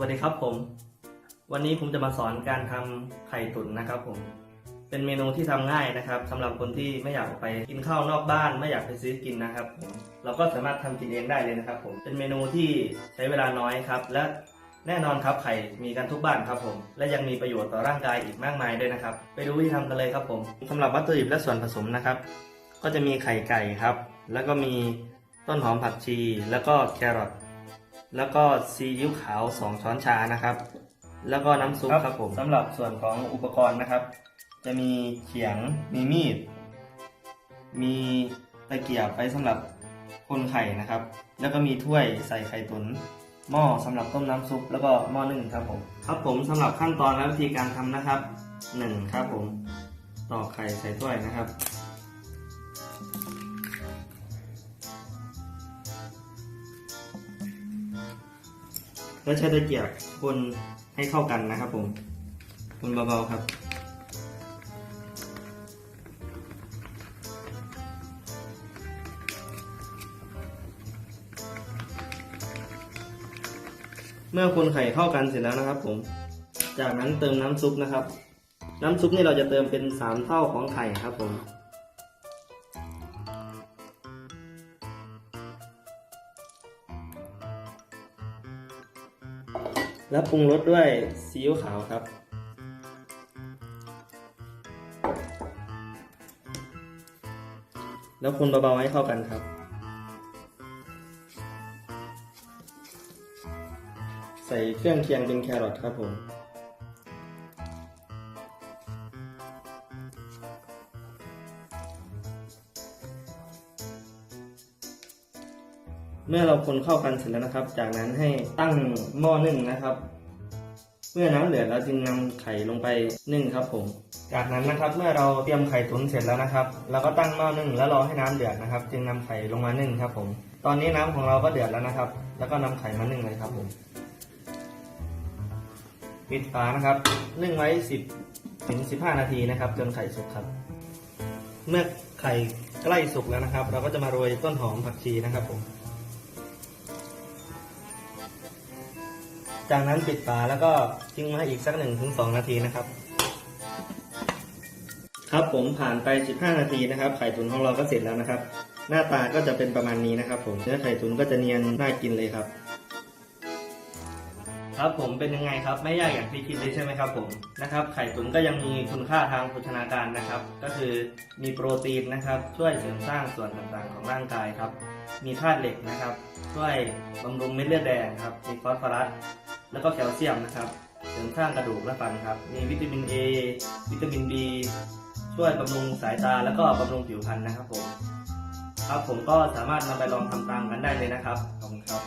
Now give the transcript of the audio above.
สวัสดีครับผม วันนี้ผมจะมาสอนการทำไข่ตุ๋นนะครับผม เป็นเมนูที่ทำง่ายนะครับสำหรับคนที่ไม่อยากไปกินข้าวนอกบ้าน ไม่อยากไปซื้อกินนะครับผมเราก็สามารถทำกินเองได้เลยนะครับผมเป็นเมนูที่ใช้เวลาน้อยครับ และแน่นอนครับไข่มีกันทุกบ้านครับผม และยังมีประโยชน์ต่อร่างกายอีกมากมายด้วยนะครับ ไปดูวิธีทำกันเลยครับผมสำหรับวัตถุดิบและส่วนผสมนะครับ ก็จะมีไข่ไก่ครับ แล้วก็มีต้นหอมผักชี แล้วก็แครอท แล้วก็ซีอิ๊วขาว2ช้อนชานะครับ แล้วก็น้ำซุปครับผมสำหรับส่วนของอุปกรณ์นะครับ จะมีเขียงมีมีด มีตะเกียบไว้สำหรับคนไข่นะครับ แล้วก็มีถ้วยใส่ไข่ตุน๋นหม้อสำหรับต้มน้ำซุปแล้วก็หม้อนึ่งครับผมครับผมสำหรับขั้นตอนและวิธีการทำนะครับหนึ่งครับผมตอกไข่ใส่ถ้วยนะครับ แล้วใช้ตะเกียบคนให้เข้ากันนะครับผมคนเบาๆครับ เมื่อคนไข่เข้ากันเสร็จแล้วนะครับผม จากนั้นเติมน้ำซุปนะครับ น้ำซุปนี่เราจะเติมเป็นสามเท่าของไข่ครับผม แล้วปรุงรสด้วยซีอิ๊วขาวครับ แล้วคนเบาๆให้เข้ากันครับ ใส่เครื่องเคียงเป็นแครอทครับผม เมื่อเราคนเข้ากันเสร็จแล้วนะครับ จากนั้นให้ตั้งหม้อนึ่งนะครับ เมื่อน้ำเดือดเราจึงนำไข่ลงไปนึ่งครับผม จากนั้นนะครับเมื่อเราเตรียมไข่ตุ๋นเสร็จแล้วนะครับเราก็ตั้งหม้อนึ่งแล้วรอให้น้ำเดือดนะครับ จึงนำไข่ลงมานึ่งครับ ผม ตอนนี้น้ำของเราก็เดือดแล้วนะครับ แล้วก็นำไข่มานึ่งเลยครับผมปิดฝานะครับนึ่งไว้ 10ถึง15 นาทีนะครับจนไข่สุกครับ เมื่อไข่ใกล้สุกแล้วนะครับ เราก็จะมาโรยต้นหอมผักชีนะครับผม จากนั้นปิดฝาแล้วก็ทิ้งไว้อีกสักหนึ่งถึงสองนาทีนะครับ ครับผมผ่านไป 15 นาทีนะครับ ไข่ตุ๋นของเราก็เสร็จแล้วนะครับ หน้าตาก็จะเป็นประมาณนี้นะครับ ผมเนื้อไข่ตุ๋นก็จะเนียนน่ากินเลยครับ ครับผมเป็นยังไงครับไม่ยากอย่างที่คิดเลยใช่ไหมครับ ผมนะครับ ไข่ตุ๋นก็ยังมีคุณค่าทางโภชนาการนะครับ ก็คือมีโปรตีนนะครับ ช่วยเสริมสร้างส่วนต่างๆ ของร่างกายครับมีธาตุเหล็กนะครับ ช่วยบำรุงเม็ดเลือดแดงครับ มีฟอสฟอรัส แล้วก็แคลเซียมนะครับเสริมสร้างกระดูกและฟันครับ มีวิตามิน A วิตามิน B ช่วยบำรุงสายตาแล้วก็บำรุงผิวพรรณนะครับผม ครับผมก็สามารถนำไปลองทำตามกันได้เลยนะครับ ขอบคุณครับ